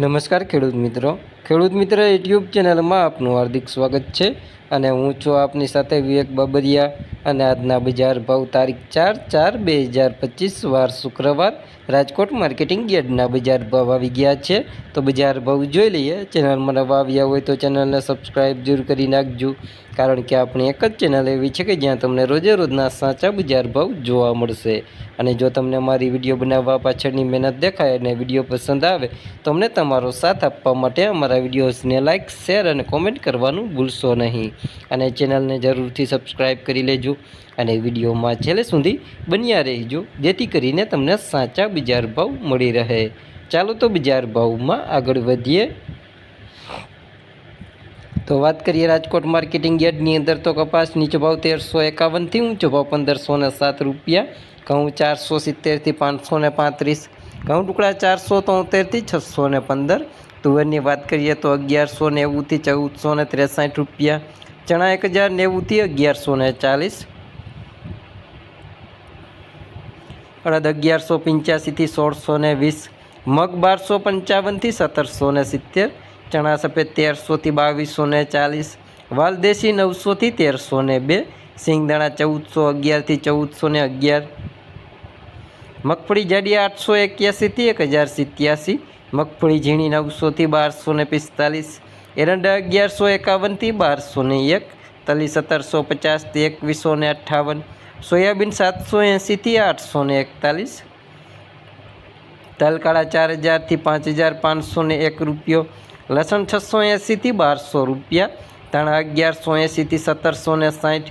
નમસ્કાર ખેડૂત મિત્રો. ખેડૂત મિત્ર યુટ્યુબ ચેનલમાં આપનું હાર્દિક સ્વાગત છે અને હું છું આપની સાથે વિવેક બાબરિયા અને આજના બજાર ભાવ તારીખ ચાર ચાર બે હજાર પચીસ, વાર શુક્રવાર રાજકોટ માર્કેટિંગ યાર્ડના બજાર ભાવ આવી ગયા છે. તો બજાર ભાવ જોઈ લઈએ. ચેનલમાં નવા આવ્યા હોય તો ચેનલને સબસ્ક્રાઈબ જરૂર કરી નાખજો. કારણ કે આપણી એક જ ચેનલ એવી છે કે જ્યાં તમને રોજે રોજના સાચા બજાર ભાવ જોવા મળશે. અને જો તમને મારી વીડિયો બનાવવા પાછળની મહેનત દેખાય અને વીડિયો પસંદ આવે તો અમને તમારો સાથ આપવા માટે અમારા વિડીયોઝને લાઇક, શેર અને કોમેન્ટ કરવાનું ભૂલશો નહીં. અને ચેનલને જરૂરથી સબસ્ક્રાઈબ કરી લેજો. અને વિડીયોમાં છેલ્લે સુધી બન્યા રહેજો, જેથી કરીને તમને સાચા બજાર ભાવ મળી રહે. ચાલો તો બજાર ભાવમાં આગળ વધીએ. તો વાત કરીએ રાજકોટ માર્કેટિંગ યાર્ડની અંદર તો કપાસ નીચો ભાવ તેરસો એકાવનથી ઊંચો ભાવ પંદરસો ને સાત રૂપિયા, ઘઉં ચારસો સિત્તેરથી પાંચસો ને પાંત્રીસ, ઘઉં ટુકડા ચારસો તોતેરથી છસો ને પંદર, તુવેરની વાત કરીએ તો અગિયારસો નેવુંથી ચૌદસો ને ત્રેસાઠ રૂપિયા, ચણા એક હજાર નેવુંથી અગિયારસો ને ચાલીસ અડદ અગિયારસો પંચ્યાસીથી સોળસો ને વીસ, મગ બારસો પંચાવનથી સત્તરસો ને સિત્તેર, ચણા સફેદ તેરસોથી બાવીસો ને ચાલીસ, વાલદેશી નવસોથી તેરસો ને બે, સિંગદાણા ચૌદસો અગિયારથી ચૌદસો ને અગિયાર, મગફળી જાડી આઠસો એક્યાસીથી એક હજાર સિત્યાસી, મગફળી ઝીણી નવસોથી બારસો ને પિસ્તાલીસ, એરંડા અગિયારસો એકાવનથી બારસો ને એક તલી સત્તરસો પચાસથી એકવીસો ને અઠ્ઠાવન, સોયાબીન સાતસો એંસીથી આઠસો ને એકતાલીસ, તલકાળા ચાર હજારથી પાંચ હજાર પાંચસો ને એક રૂપિયો, લસણ છસો એંસીથી બારસો રૂપિયા, ધાણા અગિયારસો એંસીથી સત્તરસો ને સાઠ.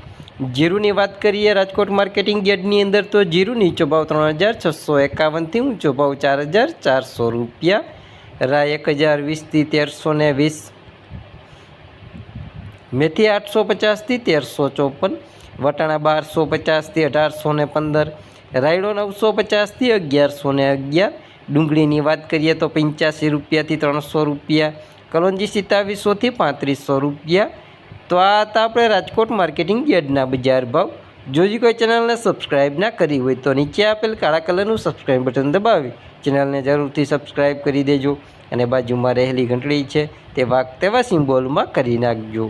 જીરુની વાત કરીએ રાજકોટ માર્કેટિંગ યાર્ડની અંદર તો જીરુ નીચો ભાવ ત્રણ હજાર છસો એકાવનથી ઊંચો ભાવ ચાર હજાર ચારસો રૂપિયા. રા એક હજાર વીસથી તેરસો ને વીસ. મેથી આઠસો પચાસથી તેરસો ચોપન, વટાણા બારસો પચાસથી અઢારસો ને પંદર, રાયડો નવસો પચાસથી અગિયારસો ને અગિયાર, ડુંગળીની વાત કરીએ તો પંચ્યાસી રૂપિયાથી ત્રણસો રૂપિયા, કલોંજી સિત્તાવીસોથી પાંત્રીસો રૂપિયા. તો આ હતા આપણે રાજકોટ માર્કેટિંગ યાર્ડના બજાર ભાવ. જોજી કોઈ ચેનલને સબસ્ક્રાઈબ ના કરી હોય તો નીચે આપેલ કાળા કલરનું સબસ્ક્રાઈબ બટન દબાવી. ચેનલને જરૂરથી સબસ્ક્રાઈબ કરી દેજો અને બાજુમાં રહેલી ઘંટડી છે તે વાગ તેવા સિમ્બોલમાં કરી નાખજો.